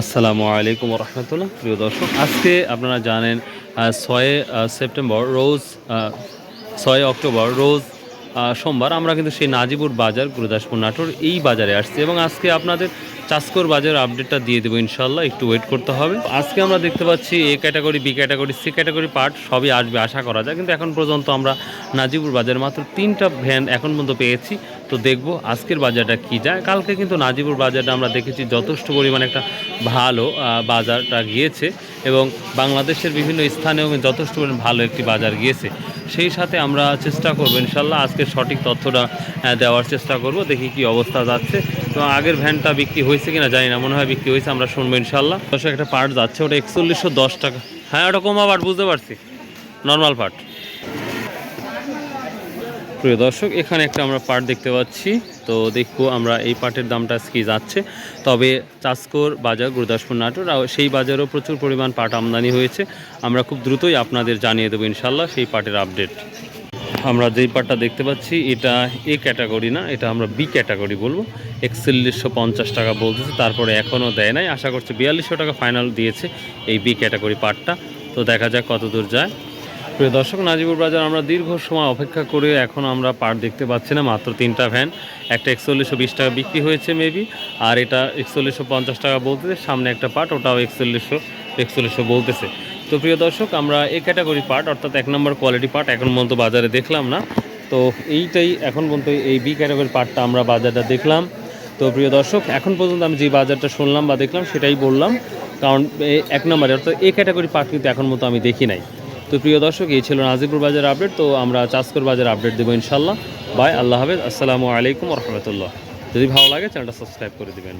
আসসালামু আলাইকুম রহমতুল্লাহ। প্রিয় দর্শক, আজকে আপনারা জানেন ছয় সেপ্টেম্বর, রোজ ছয় অক্টোবর, রোজ সোমবার আমরা কিন্তু সেই নাজিপুর বাজার, গুরুদাসপুর নাটোর এই বাজারে আসছি এবং আজকে আপনাদের চাষকর বাজার আপডেটটা দিয়ে দেবো ইনশাল্লাহ একটু ওয়েট করতে হবে। আজকে আমরা দেখতে পাচ্ছি A category B category C category part সবই আসবে, আশা করা যায়। কিন্তু এখন পর্যন্ত আমরা নাজিপুর বাজার মাত্র তিনটা ভ্যান এখন পর্যন্ত পেয়েছি। তো দেখব আজকের বাজারটা কি যায়। কালকে কিন্তু নাজিপুর বাজারটা আমরা দেখেছি যথেষ্ট পরিমাণে একটা ভালো বাজারটা গিয়েছে এবং বাংলাদেশের বিভিন্ন স্থানেও যথেষ্ট পরিমাণে ভালো একটি বাজার গিয়েছে। সেই সাথে আমরা চেষ্টা করব, ইনশাল্লাহ আজকে সঠিক তথ্যটা দেওয়ার চেষ্টা করব, দেখি কি অবস্থা যাচ্ছে। তো আগের ভ্যানটা বিক্রি হয়েছে কিনা জানি না, মনে হয় বিক্রি হয়েছে, আমরা শুনব ইনশাল্লাহ। দশ একটা পার্ট যাচ্ছে, ওটা একচল্লিশশো দশ টাকা। হ্যাঁ ওটা কমা পার্ট বুঝতে পারছি। Normal part. প্রিয় দর্শক, এখানে একটা আমরা পার্ট দেখতে পাচ্ছি। তো দেখব আমরা এই পার্টের দামটা কি যাচ্ছে। তবে চাষকর বাজার, গুরুদাসপুর নাটোর সেই বাজারও প্রচুর পরিমাণ পাট আমদানি হয়েছে। আমরা খুব দ্রুতই আপনাদের জানিয়ে দেবো ইনশাল্লাহ সেই পার্টের আপডেট। আমরা যেই পার্টটা দেখতে পাচ্ছি, এটা এ ক্যাটাগরি না, এটা আমরা বি ক্যাটাগরি বলব। একচল্লিশশো পঞ্চাশ টাকা বলতেছে, তারপরে এখনও দেয় নাই। আশা করছি বিয়াল্লিশশো টাকা ফাইনাল দিয়েছে এই বি ক্যাটাগরি পার্টটা তো দেখা যাক কত দূর যায়। প্রিয় দর্শক, নাজিবুর বাজার আমরা দীর্ঘ সময় অপেক্ষা করে এখন আমরা পার্ট দেখতে পাচ্ছি না, মাত্র তিনটা ভ্যান। একটা একচল্লিশশো বিশ টাকা বিক্রি হয়েছে মেবি আর এটা একচল্লিশশো পঞ্চাশ টাকা বলতেছে সামনে একটা পার্ট ওটাও একচল্লিশশো একচল্লিশশো বলতেছে। তো প্রিয় দর্শক, আমরা এই ক্যাটাগরি পার্ট অর্থাৎ এক নম্বর কোয়ালিটি পার্ট এখন পর্যন্ত বাজারে দেখলাম না। তো এইটাই এখন পর্যন্ত এই বি ক্যাটাগরি পার্টটা আমরা বাজারটা দেখলাম। তো প্রিয় দর্শক, এখন পর্যন্ত আমি যে বাজারটা শুনলাম বা দেখলাম সেটাই বললাম। কারণ এ- এক নম্বরে, অর্থাৎ এই ক্যাটাগরি পার্ট কিন্তু এখন মতো আমি দেখি নাই। তো প্রিয় দর্শক, এই ছিল নাজিপুর বাজার আপডেট। তো আমরা চাষকর বাজার আপডেট দেবো ইনশাল্লাহ বাই, আল্লাহ হাফেজ। আসসালামু আলাইকুম রহমতুল্লাহ। যদি ভালো লাগে, চ্যানেলটা সাবস্ক্রাইব করে দিবেন।